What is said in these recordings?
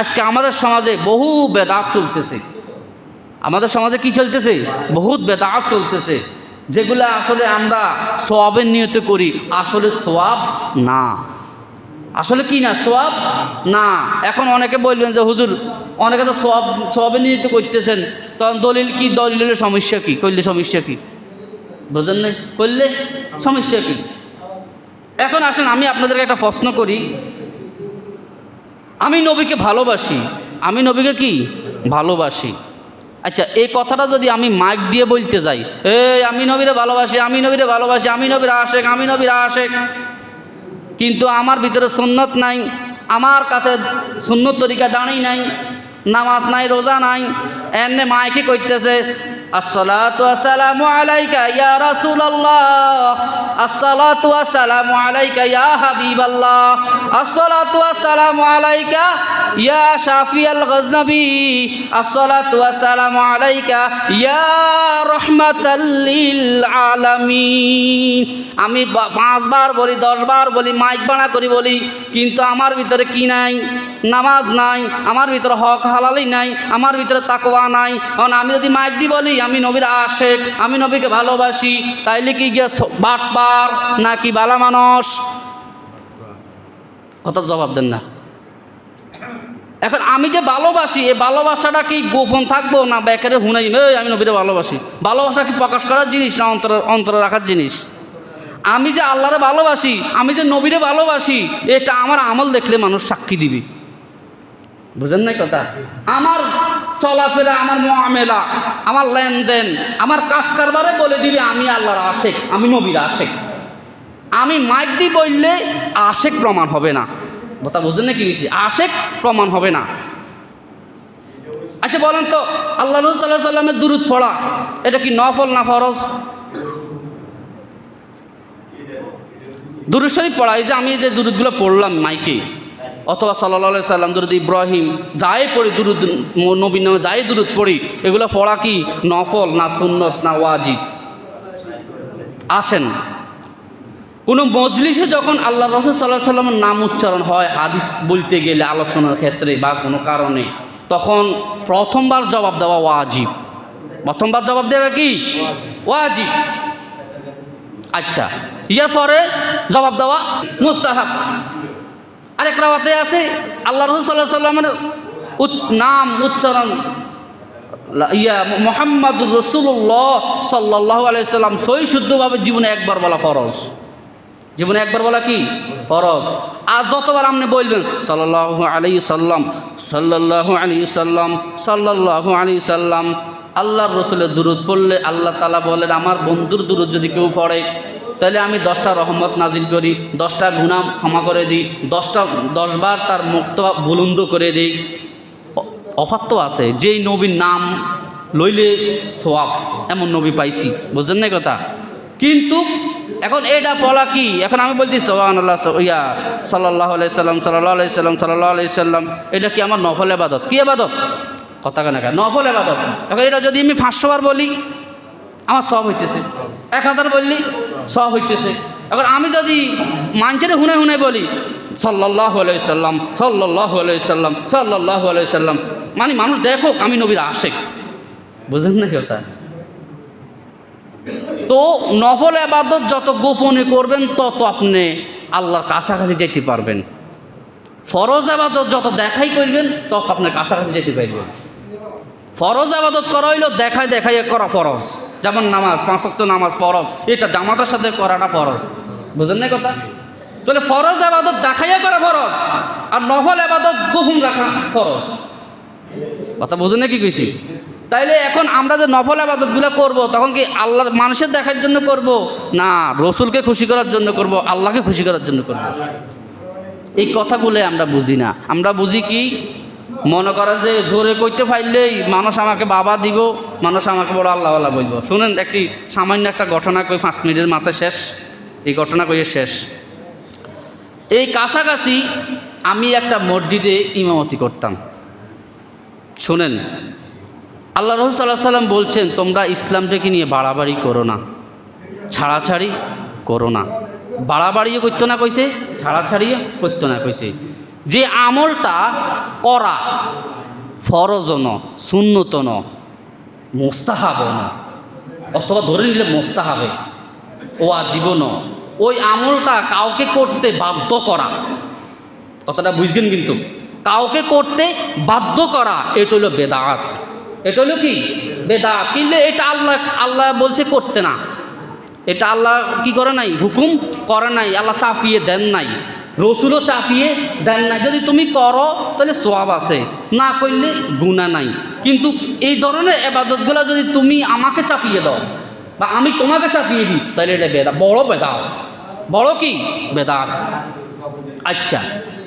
আজকে আমাদের সমাজে বহু বেদাত চলতেছে। আমাদের সমাজে কি চলতেছে? বহুত বেদাত চলতেছে। যেগুলো আসলে আমরা সোয়াবের নিয়ত করি, আসলে সোয়াব না। আসলে কি না, সোয়াব না। এখন অনেকে বলবেন যে, হুজুর, অনেকে তো সোয়াব, সোয়াবের নিয়ত করতেছেন। তখন দলিল কি? দলিলের সমস্যা কি? করলে সমস্যা কি? বুঝলেন না করলে সমস্যা কি? এখন আসেন, আমি আপনাদেরকে একটা প্রশ্ন করি। আমি নবীকে ভালোবাসি। আমি নবীকে কি? ভালোবাসি। আচ্ছা এই কথাটা যদি আমি মাইক দিয়ে বলতে যাই, এই, আমি নবীরে ভালোবাসি, আমি নবীরে ভালোবাসি, আমি নবীর আশেক, আমি নবীর আশেক। কিন্তু আমার ভিতরে সুন্নত নাই, আমার কাছে সুন্নত তরিকা দাঁড়িয়ে নাই, নামাজ নাই, রোজা নাই এনে মাইকে করতেছে আসসালাতু আসসালামু আলাইকা ইয়া রাসূলুল্লাহ। আসসালাতু আলাইকা আলাইকা আলাইকা আমি পাঁচবার বলি, দশবার বলি, মাইক বানা করি বলি, কিন্তু আমার ভিতরে কি নাই? নামাজ নাই, আমার ভিতরে হক হালালি নাই, আমার ভিতরে তাকওয়া নাই। কারণ আমি যদি মাইক দিয়ে বলি আমি নবীর আশেক, আমি নবীকে ভালোবাসি, তাইলে কি গিয়ে বাটপার নাকি বালা মানুষ? অত জবাব দেন না। এখন আমি যে ভালোবাসি এই ভালোবাসাটা কি গোপন থাকব না বেকারে হুনাই এই, আমি নবীরে ভালোবাসি। ভালোবাসা কি প্রকাশ করার জিনিস না অন্তর, অন্তরে রাখার জিনিস? আমি যে আল্লাহরে ভালোবাসি, আমি যে নবীরে ভালোবাসি, এটা আমার আমল দেখলে মানুষ সাক্ষী দিবে। বুঝেন নাই কথা? আমার চলাফেরা, আমার মহামেলা, আমার লেনদেন, আমার কাজ কারবারে বলে দিবে, আমি আল্লাহর আশেক, আমি নবীর আশেক। আমি মাইক দিয়ে বললে আশেক প্রমাণ হবে না। কথা বুঝলেন না কি বেশি আশেক প্রমাণ হবে না। আচ্ছা বলেন তো আল্লাহ রসুল সাল্লাহ সাল্লামের দুরুদ পড়া, এটা কি নফল না ফরজ? দুরুদ শরীফ পড়া, এই যে আমি যে দুরুদগুলো পড়লাম মাইকে অথবা সাল্লাহ সাল্লাম, দুরুদ ইব্রাহিম, যাই পড়ি দুরুদ নবীন নামে যাই দুরুদ পড়ি, এগুলো পড়া কি? নফল না সুন্নত না ওয়াজিব? আসেন। কোনো মজলিসে যখন আল্লাহ রসুল সাল্লাহ সাল্লামের নাম উচ্চারণ হয়, হাদিস বলতে গেলে আলোচনার ক্ষেত্রে বা কোনো কারণে, তখন প্রথমবার জবাব দেওয়া ওয়াজিব। প্রথমবার জবাব দেওয়া কি? ওয়াজিব। আচ্ছা ইয়ার পরে জবাব দেওয়া মুস্তাহাব। আরেক রাওয়াতে আছে, আল্লাহ রসুল সাল্লাহ সাল্লামের নাম, উচ্চারণ ইয়া মোহাম্মদুর রসুল্লাহ সাল্লাহ আলাইসাল্লাম সই শুদ্ধভাবে জীবনে একবার বলা ফরজ। জীবনে একবার বলা কি? ফরজ। আর যতবার আপনি বলবেন সাল্লাহ আলী সাল্লাম সাল্লাহ আলী সাল্লাম সাল্লাহ আলী সাল্লাম আল্লাহর রসুলের দূরত পড়লে আল্লাহ তালা বলেন, আমার বন্ধুর দুরুদ যদি কেউ পড়ে তাহলে আমি দশটা রহমত নাজিল করি, দশটা গুনাম ক্ষমা করে দিই, দশটা, দশবার তার মুক্ত বুলন্দ করে দিই। অ- অফার তো আছে, যেই নবীর নাম লইলে সোয়াব এমন নবী পাইছি বুঝলেন না কথা? কিন্তু এখন এটা বলা কি? এখন আমি বলছি সোহান আল্লাহ ইয়া সাল্লাহ আলাইসাল্লাম সাল্লাহ আলাইসাল্লাম সাল্লাহ আলাইসাল্লাম এটা কি আমার নফল এবাদত কি এবাদত কথা কেন নফল এবাদত এখন এটা যদি আমি পাঁচশোবার বলি, আমার সব হইতেছে। এক হাজার বললি সব হইতেছে। এখন আমি যদি মাঞ্চের হুনে হুনে বলি সাল্লাহ আলাইসাল্লাম সাল্লাহ আলাইসাল্লাম সাল্লাহ আলাইসাল্লাম মানে মানুষ দেখো আমি নবীর আশেক। বুঝেন না কথা তো নফল আবাদত যত গোপনে করবেন, তত আপনি আল্লাহর কাছাকাছি যেতে পারবেন। ফরজ আবাদত যত দেখাই করবেন, তত আপনার কাছাকাছি যেতে পারবেন। ফরজ আবাদত করা হইল দেখাই দেখাই করা ফরজ। যেমন নামাজ, পাঁচ পাঁচক্ত নামাজ ফরজ, এটা জামাতের সাথে করাটা ফরজ। বুঝেন না কথা? তাহলে ফরজ আবাদত দেখাইয়া করা ফরজ, আর নফল আবাদত গোপন রাখা ফরজ। কথা বুঝেন না কি কইছি? তাইলে এখন আমরা যে নফল আবাদতগুলো করব, তখন কি আল্লাহর মানুষের দেখার জন্য করব, না রসুলকে খুশি করার জন্য করব, আল্লাহকে খুশি করার জন্য করব? এই কথাগুলো আমরা বুঝি না। আমরা বুঝি কি? মনে করেন যে জোরে কইতে পারলেই মানুষ আমাকে বাবা দিব, মানুষ আমাকে বড় আল্লাহওয়ালা বলব। শুনেন, একটি সামান্য একটা ঘটনা কই পাঁচ মিনিটের মাথায় শেষ, এই ঘটনা কইয়ে শেষ। এই কাছাকাছি আমি একটা মসজিদে ইমামতি করতাম। শোনেন, আল্লাহ রসুল সাল্লাহ সাল্লাম বলছেন, তোমরা ইসলামটাকে নিয়ে বাড়াবাড়ি করো না, ছাড়াছাড়ি করো না। বাড়াবাড়িও করতো না কইছে, ছাড়াছাড়িও করতো না কইছে। যে আমলটা করা ফরজ ন শূন্যত ন মোস্তাহাব ন অথবা ধরে নিলে মোস্তাহাবে, ও আজীবন, ওই আমলটা কাউকে করতে বাধ্য করা। কথাটা বুঝবেন কিন্তু? কাউকে করতে বাধ্য করা, এটা হলো বেদাত। এটা হলো কি? বেদাত। কিন্তু এটা আল্লাহ আল্লাহ বলছে করতে না। এটা আল্লাহ কি করে নাই? হুকুম করে নাই। আল্লাহ চাপিয়ে দেন নাই। রসুলও চাপিয়ে দেন নাই। যদি তুমি করো, তাহলে সোয়াব আছে। না করলে গুণা নাই। কিন্তু এই ধরনের এবাদতগুলো যদি তুমি আমাকে চাপিয়ে দাও, বা আমি তোমাকে চাপিয়ে দিই, তাহলে এটা বেদা বড় বেদাত। বড় কি? বেদাত। আচ্ছা।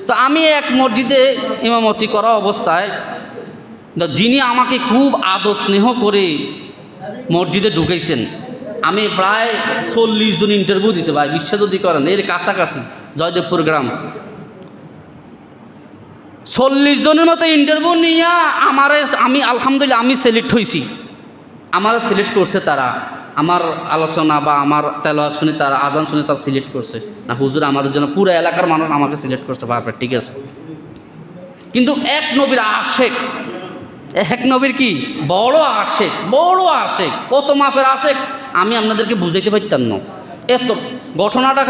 তো আমি এক মসজিদে ইমামতি করা অবস্থায় যিনি আমাকে খুব আদর স্নেহ করে মসজিদে ঢুকেছেন আমি প্রায় চল্লিশ জন ইন্টারভিউ দিছে ভাই বিশ্বাস যদি করেন এর কাছাকাছি, জয়দেবপুর গ্রাম। চল্লিশ জনের মতো ইন্টারভিউ নিয়ে আমারে, আমি আলহামদুলিল্লাহ, আমি সিলেক্ট হয়েছি আমার সিলেক্ট করছে তারা। আমার আলোচনা বা আমার তেলোয়া শুনে তারা, আজান শুনে তারা সিলেক্ট করছে। না, হুজুর, আমাদের জন্য পুরো এলাকার মানুষ আমাকে সিলেক্ট করছে বারবার ঠিক আছে। কিন্তু এক নবীর আশেক, এক নবীর কি? বড় আশেক বড় আশেক, কত মাফের আশেক? আমি আপনাদেরকে বুঝাইতে পারতাম না। এত ঘটনাটা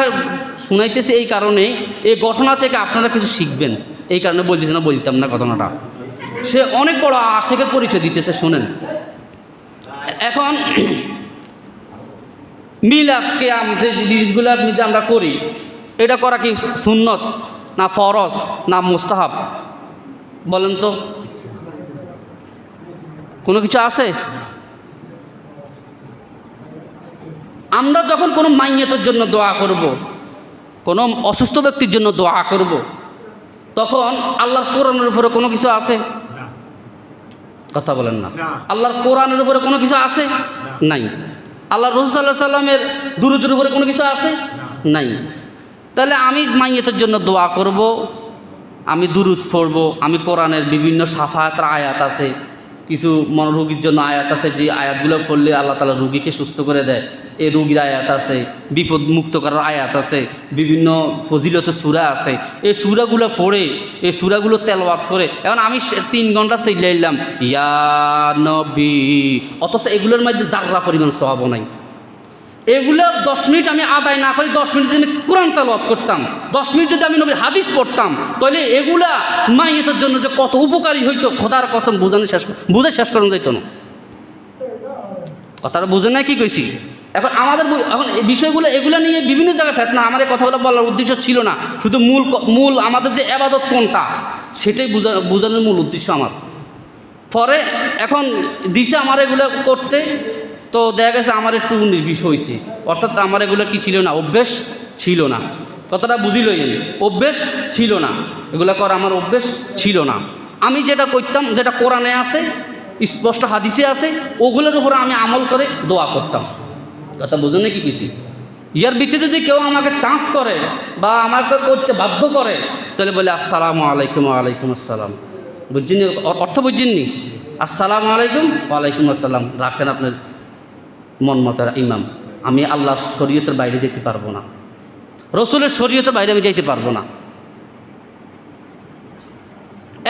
শুনাইতেছে এই কারণে, এই ঘটনা থেকে আপনারা কিছু শিখবেন। এই কারণে বলতেছে না, বলতাম না ঘটনাটা। সে অনেক বড় আশেকের পরিচয় দিতেছে, শোনেন। এখন মিলাদ, কেয়াম, যে জিনিসগুলো যে আমরা করি, এটা করা কি সুন্নত না ফরজ না মুস্তাহাব? বলেন তো। কোনো কিছু আছে? আমরা যখন কোনো মাইয়াতের জন্য দোয়া করব। কোনো অসুস্থ ব্যক্তির জন্য দোয়া করব। তখন আল্লাহর কোরআনের উপরে কোনো কিছু আছে? কথা বলেন না। আল্লাহর কোরআনের উপরে কোনো কিছু আছে? নাই। আল্লাহ রসুল্লাহ সাল্লামের দূরদের উপরে কোনো কিছু আছে? নাই। তাহলে আমি মাইয়াতের জন্য দোয়া করব আমি দুরুদ পড়ব আমি কোরআনের বিভিন্ন সাফায়াতের আয়াত আছে কিছু মনোরোগীর জন্য আয়াত আছে, যে আয়াতগুলো পড়লে আল্লাহ তালা রুগীকে সুস্থ করে দেয়। এই রুগীর আয়াত আছে বিপদ মুক্ত করার আয়াত আছে, বিভিন্ন ফজিলত সুরা আছে। এই সুরাগুলো পড়ে, এই সুরাগুলো তেলওয়াত করে, এখন আমি তিন ঘণ্টা সেই লাইলাম, ইয়া নবী, অথচ এগুলোর মধ্যে জাগলা পরিমাণ স্বভাব নাই। এগুলো দশ মিনিট আমি আদায় না করি দশ মিনিট যদি আমি কোরআন তালাওয়াত করতাম। দশ মিনিট যদি আমি নবীর হাদিস পড়তাম, তাহলে এগুলা মাইয়েতের জন্য যে কত উপকারী হইতো, খোদার কসম বোঝানো শেষ বুঝে শেষ করানো যাইতো না। কথাটা বুঝে না কি কইছি? এখন আমাদের এখন এই বিষয়গুলো, এগুলো নিয়ে বিভিন্ন জায়গায় ফেতনা, আমার এই কথাগুলো বলার উদ্দেশ্য ছিল না। শুধু মূল মূল আমাদের যে আবাদত কোনটা, সেটাই বোঝা বোঝানোর মূল উদ্দেশ্য আমার। পরে এখন দিছে আমার এগুলো করতে তো দেখা গেছে আমার একটু নির্বিষ হয়েছে অর্থাৎ আমার এগুলো কি ছিল না? অভ্যেস ছিল না। কতটা বুঝিল অভ্যেস ছিল না। এগুলো করা, আমার অভ্যেস ছিল না। আমি যেটা করতাম, যেটা কোরআনে আছে, স্পষ্ট হাদিসে আছে, ওগুলোর উপরে আমি আমল করে দোয়া করতাম। কথা বুঝুন কি কিছু ইয়ার ভিত্তিতে যদি কেউ আমাকে চান্স করে বা আমাকে করতে বাধ্য করে, তাহলে বলে, আসসালামু আলাইকুম আলাইকুম আসসালাম। বুঝছেন অর্থ বুঝছেননি আসসালামু আলাইকুম, ওয়ালাইকুম আসসালাম। রাখেন আপনার মন মতের ইমাম, আমি আল্লাহর শরীয়তের বাইরে যেতে পারব না। রসুলের শরীয়তের বাইরে আমি যেতে পারব না।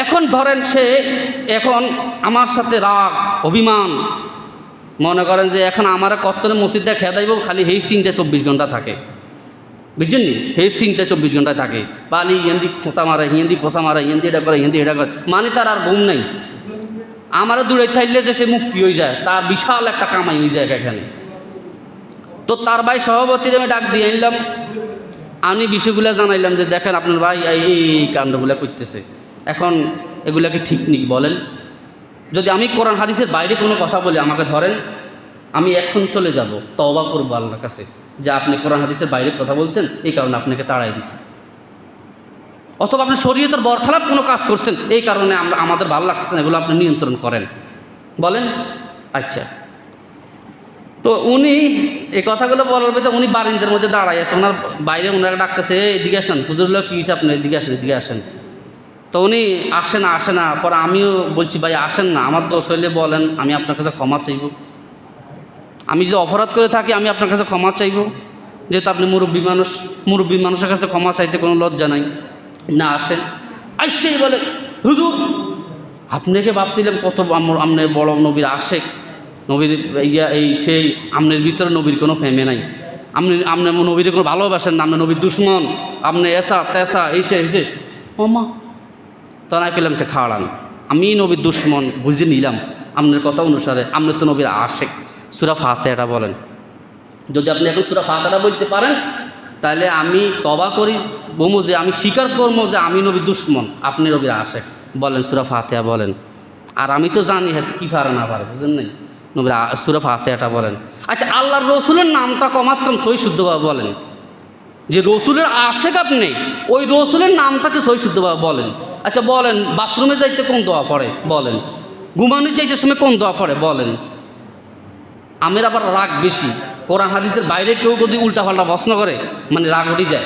এখন ধরেন সে, এখন আমার সাথে রাগ, অভিমান, মনে করেন যে এখন আমার কত্তনে মসজিদটা খেয়ে দেব, খালি হেই চিন্তায় চব্বিশ ঘণ্টা থাকে। বুঝছেন হেই চিন্তায় চব্বিশ ঘণ্টা থাকে। পালি হিন্দি খোঁসা মারে হিন্দি খোঁসা মারে হিন্দি এটা করে হিন্দি এটা করে মানে তার আর ঘুম নাই। আমারও দূরে থাকলে যে সে মুক্তি হয়ে যায় তার বিশাল একটা কামাই হয়ে যায় এখানে। তো তার ভাই সভাপতির আমি ডাক দিয়ে আনলাম আমি বিষয়গুলো জানাইলাম যে, দেখেন আপনার ভাই এই কাণ্ডগুলো করতেছে। এখন এগুলা কি ঠিক নাকি বলেন? যদি আমি কোরআন হাদিসের বাইরে কোনো কথা বলি, আমাকে ধরেন, আমি এখন চলে যাব, তওবা করব আল্লাহর কাছে। যে আপনি কোরআন হাদিসের বাইরে কথা বলছেন, এই কারণে আপনাকে তাড়াই দিছি। অথবা আপনি শরীয়তের বরখালাপ কোনো কাজ করছেন এই কারণে আমরা আমাদের ভালো লাগছে না এগুলো আপনি নিয়ন্ত্রণ করেন। বলেন? আচ্ছা। তো উনি এই কথাগুলো বলার ভিতরে উনি বারিন্দের মধ্যে দাঁড়াই আছে ওনার বাইরে ওনারা ডাকতেছে "এই, এদিকে আসেন হুজুরগুলো কী হিসাব আপনি এদিকে আসেন এদিকে আসেন। তো উনি আসে না আসে না। পরে আমিও বলছি ভাই আসেন না আমার দোষ হইলে বলেন আমি আপনার কাছে ক্ষমা চাইব। আমি যদি অপরাধ করে থাকি আমি আপনার কাছে ক্ষমা চাইব। যেহেতু আপনি মুরব্বী মানুষ মুরব্বী মানুষের কাছে ক্ষমা চাইতে কোনো লজ্জা নাই। না আসেন। আইসেই বলে, হুজুর, আপনাকে ভাবছিলাম কত আপনি বড় নবীর আশেক। নবীর ইয়া, এই সেই আমনের ভিতরে নবীর কোনো ফেমে নাই। আপনি আপনি নবীর কোনো ভালোবাসেন না আপনি নবীর দুশ্মন আপনি এসা, তেসা এইসে এইসে ওমা তা না পেলাম যে খাওয়ান আমি নবীর দুশ্মন বুঝে নিলাম আপনার কথা অনুসারে আপনি তো নবীর আশেক। সুরা এটা বলেন। যদি আপনি এখন সুরা ফাতাটা বলতে পারেন, তাহলে আমি তবা করি বমু যে আমি স্বীকার করব যে আমি নবীর দুশ্মন, আপনি নবীর আশেক। বলেন, সুরা ফাতেহা বলেন। আর আমি তো জানি হ্যাঁ কি পারে না পারে, বুঝেন নাই? নবীর সুরা ফাতেহাটা বলেন। আচ্ছা আল্লাহর রসুলের নামটা কমাস কম সই শুদ্ধভাবে বলেন। যে রসুলের আশেক আপনি, ওই রসুলের নামটাকে সই শুদ্ধভাবে বলেন। আচ্ছা বলেন, বাথরুমে যাইতে কোন দোয়া পড়ে? বলেন। ঘুমানোর যাইতে সময় কোন দোয়া পড়ে? বলেন। আমের আবার রাগ বেশি। কোরআন হাদিসের বাইরে কেউ যদি উল্টাপাল্টা প্রশ্ন করে মানে রাগ উঠে যায়।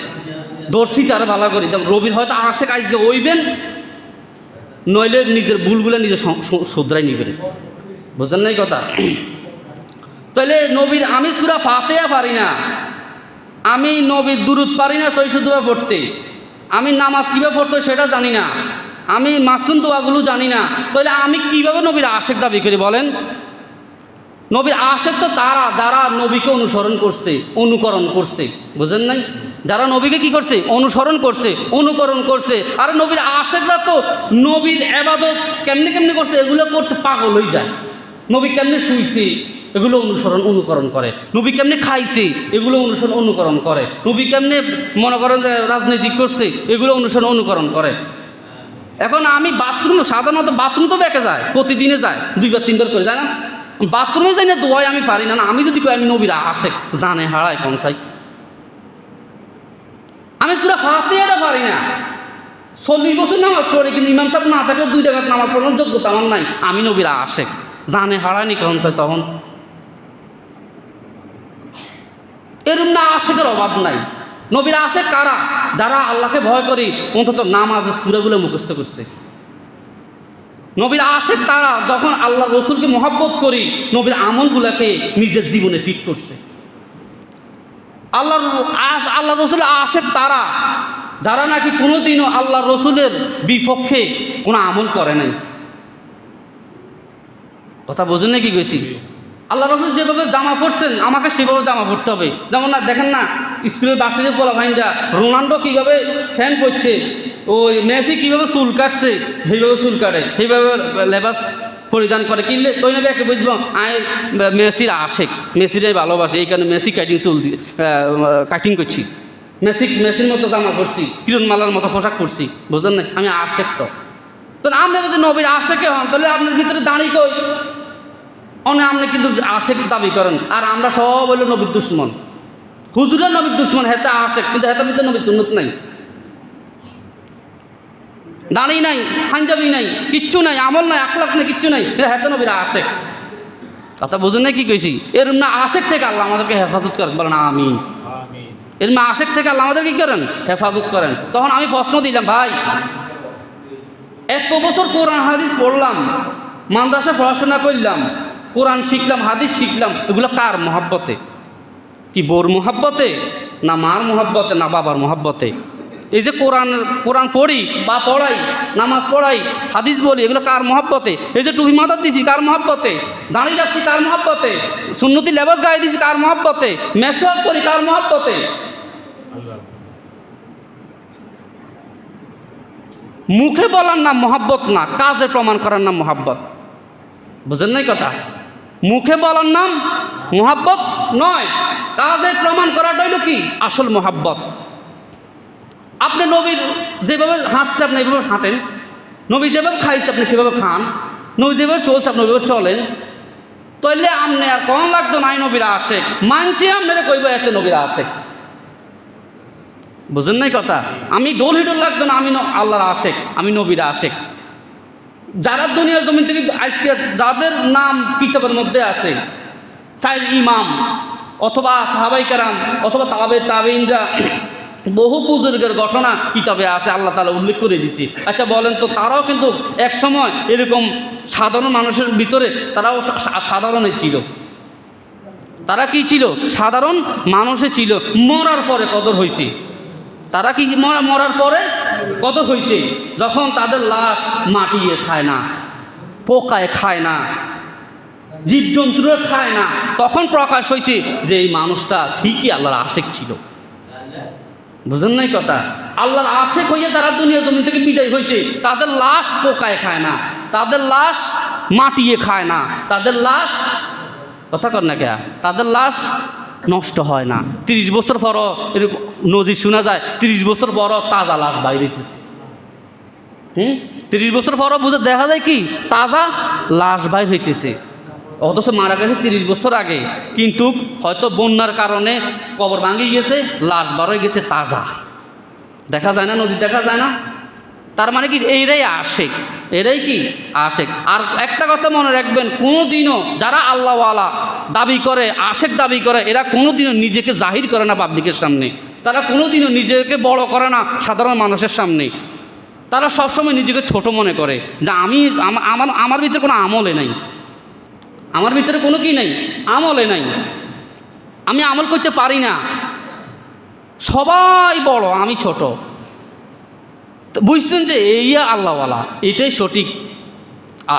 দর্শি তারা ভালো করি। যেমন রবির হয়তো আসে কাজকে ওইবেন, নইলে নিজের ভুলগুলো নিজে শুধরাই নেবেন। বুঝলেন না এই কথা? তাহলে নবীর, আমি সুরা ফাতেয়া পারি না। আমি নবীর দুরুদ পারি না সই শুদ্ধভাবে পড়তে। আমি নামাজ কীভাবে পড়তে সেটা জানি না। আমি মাসুন দোয়াগুলো জানি না। তাহলে আমি কীভাবে নবীর আশেক দাবি করি বলেন? নবীর আশেক তো তারা, যারা নবীকে অনুসরণ করছে, অনুকরণ করছে। বুঝেন নাই? যারা নবীকে কি করছে? অনুসরণ করছে, অনুকরণ করছে। আর নবীর আশেকরা তো নবীর এবাদত কেমনে কেমনে করছে? এগুলো করতে পাগল হয়ে যায়। নবী কেমনে শুইছে? এগুলো অনুসরণ, অনুকরণ করে। নবী কেমনে খাইছে? এগুলো অনুসরণ, অনুকরণ করে। নবী কেমনে মনে করেন যে রাজনীতি করছে? এগুলো অনুসরণ, অনুকরণ করে। এখন আমি বাথরুম, সাধারণত বাথরুম তো বেঁকে যায়, প্রতিদিনে যায়, দুইবার, তিনবার করে, যায় না? বাথরুমে যাই না দোয়াই আমি পারি না আমি যদি কই আমি নবীরা আসে জানে হারায় কোন সাই? আমি সুরা ফাতে পারি না। চল্লিশ বছর নামাজ পড়ে, কিন্তু ইমাম সাহেব না থাকলে দুই টাকার নামাজ পড়ানোর যোগ্যতা আমার নাই। আমি নবীরা আসে জানে হারায়নি কখন তখন। এরম না আশেকের অভাব নাই। নবীরা আসে কারা? যারা আল্লাহকে ভয় করে, অন্তত নামাজের সুরাগুলো মুখস্থ করছে। নবীর আশেক তারা, যখন আল্লাহ রসুলকে মহাব্বত করি, নবীর আমলগুলাকে নিজের জীবনে ফিট করছে। আল্লাহ আশ আল্লাহ রসুল আশেক তারা। যারা নাকি কোনোদিনও আল্লাহ রসুলের বিপক্ষে কোনো আমল করে নাই। কথা বোঝেন নাকি গেছি আল্লাহ রসুল যেভাবে জামা পরছেন, আমাকে সেভাবে জামা পরতে হবে। যেমন না, দেখেন না, স্কুলের বাসে পোলা ভাইনটা, রোনাল্ডো কীভাবে ফ্যান পরছে, ওই মেসি কীভাবে চুল কাটছে, সেইভাবে চুল কাটে, সেইভাবে লেবাস পরিধান করে। কিনলে তৈ না একে বুঝব, আয়, মেসির আশেক, মেসিরাই ভালোবাসে, এই কারণে মেসি কাটিং চুল কাটিং করছি। মেসি, মেসির মতো জামা পরছি কিরণমালার মতো পোশাক পরছি, বুঝলেন না? আমি আশেক তো। তো আপনি যদি নবীর আশেকে হন, তাহলে আপনার ভিতরে দাঁড়িয়ে কই? অনে আপনি কিন্তু আশেক দাবি করেন, আর আমরা সব হইল নবীর দুশ্মন। হুজুরা নবীর দুশ্মন, হেতে আশেক, কিন্তু হেতার ভিতরে নবীর সুন্নত নাই। দাঁড়ি নাই হাঞ্জাবি নাই কিচ্ছু নাই আমল নাই আকলাক নাই কিচ্ছু নাই। হেতে নবীর আশেক। কথা বুঝুন না কি কইছি? এর না আশেক থেকে আল্লাহ আমাদেরকে হেফাজত করেন। বলেন আমি এর মা আশেক থেকে আল্লাহ আমাদের কি করেন? হেফাজত করেন। তখন আমি প্রশ্ন দিলাম ভাই এত বছর কোরআন হাদিস পড়লাম মাদ্রাসা পড়াশোনা করলাম কোরআন শিখলাম হাদিস শিখলাম এগুলো কার মহাব্বতে? কি বোর মহাব্বতে? না মার মহাব্বতে? না বাবার মহাব্বতে? এই যে কোরআন কোরআন পড়ি বা পড়াই, নামাজ পড়াই, হাদিস বলি, এগুলো কার মহাব্বতে? এই যে টুপি মাথার দিছি কার মহাব্বতে? দাঁড়িয়ে রাখছি কার মহাব্বতে? সুন্নতি লেবাস গায়ে দিছি কার মহাব্বতে? মেসওয়াক করি কার মহাব্বতে? মুখে বলার নাম মহাব্বত না কাজে প্রমাণ করার নাম মহাব্বত। বুঝেন নাই কথা? মুখে বলার নাম মহাব্বত নয় কাজে প্রমাণ করাটা হইল কি? আসল মহাব্বত। আপনি নবীর যেভাবে হাঁটছে আপনি এইভাবে হাঁটেন, নবী যেভাবে খাইছে আপনি সেভাবে খান, নবী যেভাবে চলছে আপনি ওইভাবে চলেন। তাইলে আপনি আর কম লাগতো নাই নবীরা আসে? মানছি আপনারা কইব এতে নবীরা আসে। বুঝেন নাই কথা? আমি ডোল হিডোল লাগতো না, আমি আল্লাহর আশেক, আমি নবীরা আশেক। যারা দুনিয়ার জমিন থেকে আজকে যাদের নাম কিতাবের মধ্যে আছে চাই ইমাম, অথবা সাহাবাই কারাম, অথবা তাবে তাবেইনরা বহু বুজুর্গের ঘটনা কিতাবে আছে, আল্লাহ তালা উল্লেখ করে দিছি আচ্ছা বলেন তো, তারাও কিন্তু এক সময় এরকম সাধারণ মানুষের ভিতরে তারাও সা- সা- ছিল। তারা কি ছিল? সাধারণ মানুষে ছিল। মরার পরে কদর হয়েছে তারা কি মরা- মরার পরে কত হয়েছে যখন তাদের লাশ মাটিয়ে খায় না, পোকায় খায় না, জীবজন্তুরা খায় না, তখন প্রকাশ হয়েছে যে এই মানুষটা ঠিকই আল্লাহর আশেক ছিল। বুঝেন নাই কথা? আল্লাহর আশেক হইয়া তারা দুনিয়া জমি থেকে বিদায় হয়েছে তাদের লাশ পোকায় খায় না, তাদের লাশ মাটিয়ে খায় না, তাদের লাশ, কথা কর না কে তাদের লাশ নষ্ট হয় না। তিরিশ বছর পরও এরকম নদী শোনা যায়, তিরিশ বছর পরও তাজা লাশ বাইরেতেছে হুম তিরিশ বছর পরও বুঝে দেখা যায় কি? তাজা লাশ বাইর হইতেছে। অথচ মারা গেছে তিরিশ বছর আগে। কিন্তু হয়তো বন্যার কারণে কবর ভাঙি গেছে, লাশ বার হয়ে গেছে তাজা। দেখা যায় না নদী দেখা যায় না? তার মানে কি? এইরাই আশেক। এরাই কি? আশেক। আর একটা কথা মনে রাখবেন কোনো দিনও যারা আল্লাহওয়ালা দাবি করে, আশেক দাবি করে, এরা কোনো দিনও নিজেকে জাহির করে না পাবলিকের সামনে। তারা কোনো দিনও নিজেকে বড় করে না সাধারণ মানুষের সামনে। তারা সবসময় নিজেকে ছোট মনে করে যে আমি, আমার আমার ভিতরে কোনো আমলে নাই। আমার ভিতরে কোনো কি নাই? আমলে নাই। আমি আমল করতে পারি না। সবাই বড়, আমি ছোট। তো বুঝবেন যে এই আল্লাহওয়ালা, এটাই সঠিক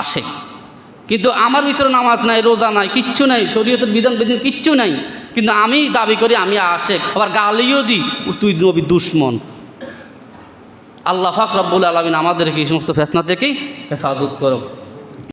আসে। কিন্তু আমার ভিতরে নামাজ নাই, রোজা নাই, কিচ্ছু নাই, শরীয়তের বিধান বিধান কিচ্ছু নাই। কিন্তু আমি দাবি করি আমি আসে আবার গালিও দিই তুই নবী দুশ্মন। আল্লাহ ফাকরাবুল আলমিন আমাদেরকে এই সমস্ত ফেতনা থেকেই হেফাজত করো